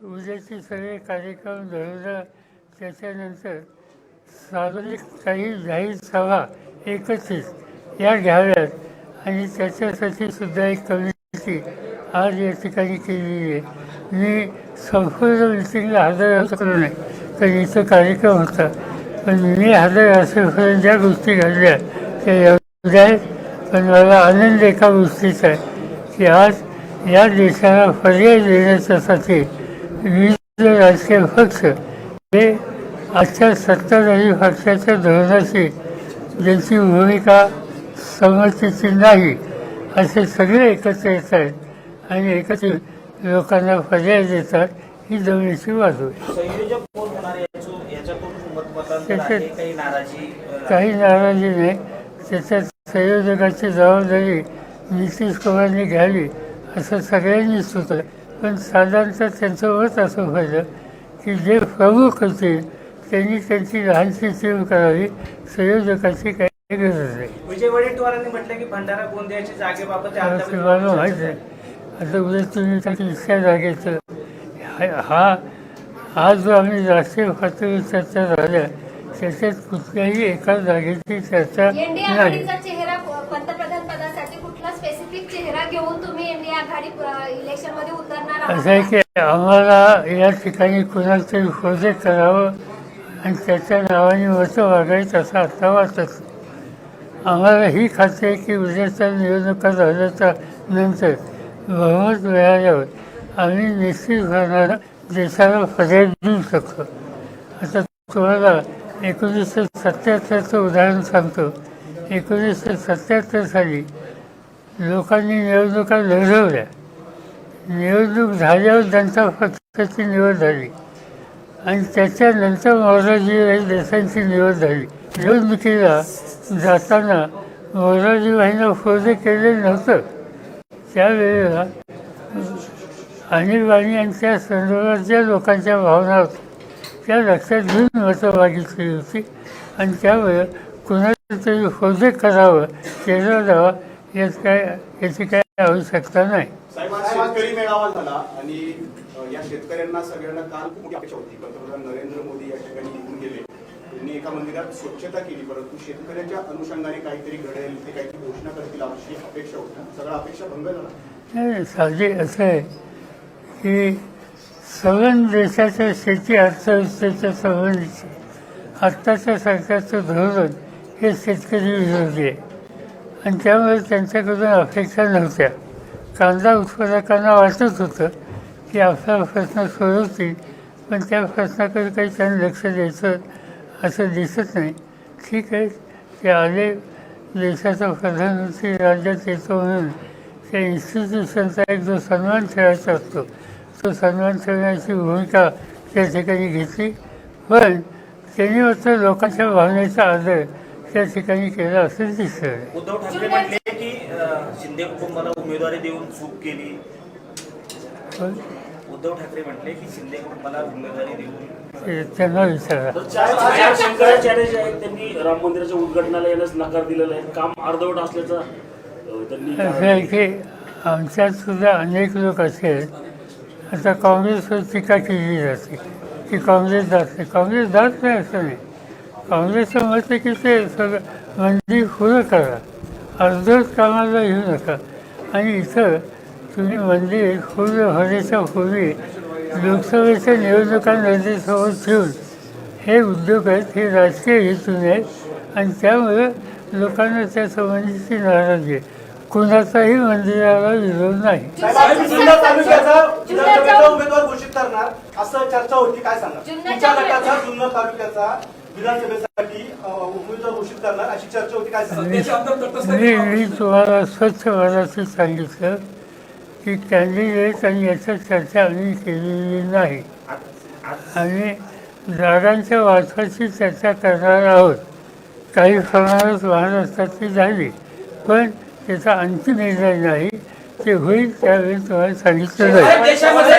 उद्याचे सगळे कार्यक्रम धरला त्याच्यानंतर सार्वजनिक काही जाहीर सभा एकत्रित या घ्याव्यात आणि त्याच्यासाठी सुद्धा एक कमिटी आज या ठिकाणी केलेली आहे. मी संपूर्ण मिटिंगला हजर करू नये तर इथं कार्यक्रम होता. पण मी हजर असेपर्यंत ज्या गोष्टी घडल्या त्या एवढ्या आहेत. पण मला आनंद एका गोष्टीचा आहे की आज या देशाला पर्याय देण्याच्यासाठी विविध राजकीय पक्ष हे आजच्या सत्ताधारी पक्षाच्या धोरणाशी ज्यांची भूमिका संमतीची नाही असे सगळे एकत्र येत आहेत आणि एकत्र लोकांना पर्याय देतात ही जमिनीची बाजू त्याच्यात काही नाराजी नाही. त्याच्यात संयोजकाची जबाबदारी नितीश कुमारने घ्यावी असं सगळ्यांनी सुचलं पण साधारणतः त्यांचं मत असं पाहिलं की जे प्रमुख होते त्यांनी त्यांची लहानशी टीम करावी संयोजकाची काही गरज नाही. विजय वडेट्टीवारांनी म्हटलं की भंडारा गोंदियाच्या जागेबाबत मला माहीत आहे आता उद्या तुम्ही त्याची इच्छा जागेचं हा- हा जो आम्ही राष्ट्रीय पातळीवर चर्चा झाल्या त्याच्यात कुठल्याही एका जागेची चर्चा नाही. असं आहे की आम्हाला या ठिकाणी कुणाला तरी करावं आणि त्याच्या नावाने मतं वागायचं असं आता वाटत आम्हाला ही खात्री आहे की उद्याच्या निवडणुका झाल्याच्यानंतर बहुमत मिळाल्यावर आम्ही निश्चित होणार देशाला पर्याय देऊ शकतो. आता तुम्हाला एकोणीसशे सत्याहत्तरचं उदाहरण सांगतो. एकोणीसशे सत्याहत्तर साली लोकांनी निवडणुका लढवल्या. निवडणूक झाल्यावर जनता पक्षाची निवड झाली. आणि त्याच्यानंतर मोरारजीभाई देसाईंची निवड झाली. निवडणुकीला जाताना मोरारजीभाईंना फोजे केले नव्हतं. त्यावेळेला आणीबाणी आणि त्या संदर्भात ज्या लोकांच्या भावना होत्या त्या लक्षात घेऊन मतं मागितली होती. आणि त्यामुळे कुणाला तरी फोजे करावं केलं जावं यात काय याची काय आवश्यकता नाही. साहेब आज शेतकरी मेळावा झाला आणि अ, या शेतकऱ्यांना सगळ्यांना काल खूप मोठी अपेक्षा होती. पंतप्रधान नरेंद्र मोदी या ठिकाणी निघून गेले. त्यांनी एका मंदिरात स्वच्छता केली परंतु शेतकऱ्यांच्या अनुषंगाने काहीतरी घडेल ते काहीतरी घोषणा करतील अशी अपेक्षा होती. सगळा अपेक्षा भंग झाला नाही असं आहे की सगळ्या देशाच्या शेती अर्थव्यवस्थेच्या संबंधीचे आत्ताच्या सरकारचं धोरण हे शेतकरी विरोधी आहे. आणि त्यामुळे त्यांच्याकडून अपेक्षा नव्हत्या. कांदा उत्पादकांना वाटत होतं की आपला प्रश्न सोडवतील पण त्या प्रश्नाकडे काही त्यांनी लक्ष द्यायचं असं दिसत नाही. ठीक आहे ते आले. देशाचा प्रधानमंत्री राज्यात येतो म्हणून त्या इन्स्टिट्यूशनचा एक जो सन्मान ठेवायचा असतो तो सन्मान ठेवण्याची भूमिका त्या ठिकाणी घेतली. पण त्यांनी मात्र लोकांच्या भावनेचा आदर त्या ठिकाणी केला असं दिसत उद्धव ठाकरे म्हटले की शिंदे कुटुंबाला उमेदवारी देऊन चूक केली. उद्धव ठाकरे म्हटले की शिंदे कुटुंबाला उमेदवारी देऊन. त्यांना विचारा. चार शंकराचार्य जे आहेत त्यांनी राम मंदिराच्या उद्घाटनाला येण्यास नकार दिलेला आहे. काम अर्धवट असल्याचं असं आहे की आमच्यात सुद्धा अनेक लोक असे आहेत आता काँग्रेसवर टीका केली जाते. की काँग्रेस जात नाही. काँग्रेस जात नाही असं नाही. काँग्रेसचं मत आहे की ते सगळं मंदिर पुरं करा अर्धवट कामाला येऊ नका. आणि इथं तुम्ही मंदिर पूर्ण होण्याच्या पूर्वी लोकसभेच्या निवडणुका नजरेसमोर ठेवून हे उद्योग आहेत हे राजकीय हेतूने आहेत. आणि त्यामुळे लोकांना त्या संबंधीची नाराजी आहे. कुणाचाही मंदिराला विरोध नाही. असं चर्चा होती काय सांगा विधानसभेसाठी उमेदवार घोषित करणार अशी चर्चा होती. काय मी तुम्हाला स्वच्छ मनाशी सांगितलं की कॅन्डिडेट आणि याच्या चर्चा आम्ही केलेली नाही. आणि जागांच्या वाटपाची चर्चा करणार आहोत. काही प्रमाणात महाराष्ट्रातली झाली पण त्याचा अंतिम निर्णय नाही. ते होईल त्यावेळी तुम्हाला सांगितलं जाईल. देशामध्ये